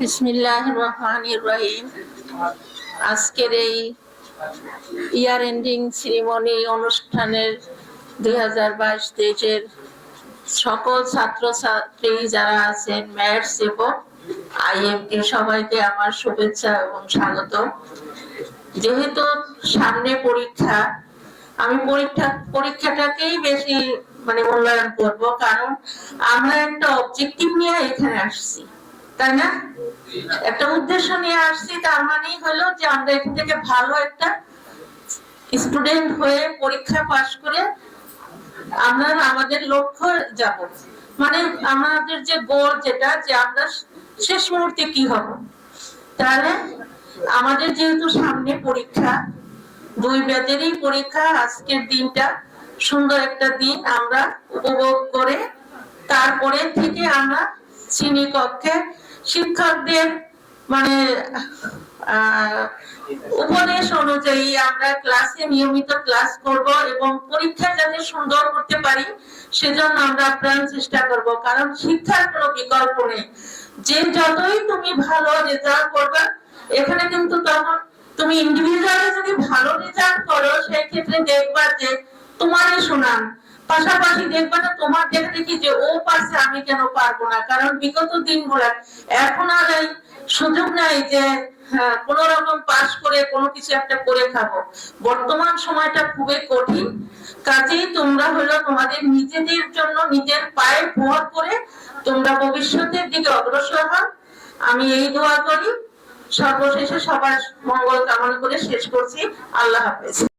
বিসমিল্লাহ রহমানির রহিম। আজকের এই ইয়ার এন্ডিং সিরিমনি অনুষ্ঠানের দুই হাজার বাইশ তেইশের সকল ছাত্র ছাত্রী যারা আছেন ম্যাটস এবং আইএমটি সবাইকে আমার শুভেচ্ছা এবং স্বাগত। যেহেতু সামনে পরীক্ষা, আমি পরীক্ষা, পরীক্ষাটাকেই বেশি মানে মূল্যায়ন করব, কারণ আমরা একটা অবজেক্টিভ নিয়ে এখানে আসছি। তাই না? একটা উদ্দেশ্য নিয়ে আসছি, তার মানেই হলো যে আমরা এখান থেকে ভালো একটা স্টুডেন্ট হয়ে পরীক্ষা করে আমরা আমাদের লক্ষ্য যাব। মানে আমাদের যে গোল যেটা, যে আমরা শেষ মুহূর্তে কি হব। তাহলে আমাদের যেহেতু সামনে পরীক্ষা, দুই ব্যাচেরই পরীক্ষা, আজকের দিনটা সুন্দর একটা দিন আমরা উপভোগ করে, তারপরে থেকে আমরা শ্রেণীকক্ষে শিক্ষকদের মানে উপদেশ অনুযায়ী আমরা ক্লাসে নিয়মিত ক্লাস করব এবং পরীক্ষা যাতে সুন্দর করতে পারি, সেজন্য আমরা প্রাণ চেষ্টা করব। কারণ শিক্ষার কোনো বিকল্প নেই। যে যতই তুমি ভালো রেজাল্ট করবে, এখানে কিন্তু তখন তুমি ইন্ডিভিজুয়ালি যদি ভালো রেজাল্ট করো, সেই ক্ষেত্রে দেখবা যে তোমারই সুনাম। পাশাপাশি দেখবা না তোমার দেখে দেখি যে ও পারছে আমি কেন পারব না? কারণ বিগত দিনগুলো এখন আর এই সুযোগ নাই যে হ্যাঁ, কোন রকম পাস করে কোনো কিছু একটা করে খাব। বর্তমান সময়টা খুবই কঠিন। কাজেই তোমরা হলো তোমাদের নিজেদের জন্য নিজের পায়ে ভর করে তোমরা ভবিষ্যতের দিকে অগ্রসর হও। আমি এই দোয়া করি। সর্বশেষে সবার মঙ্গল কামনা করে শেষ করছি। আল্লাহ হাফেজ।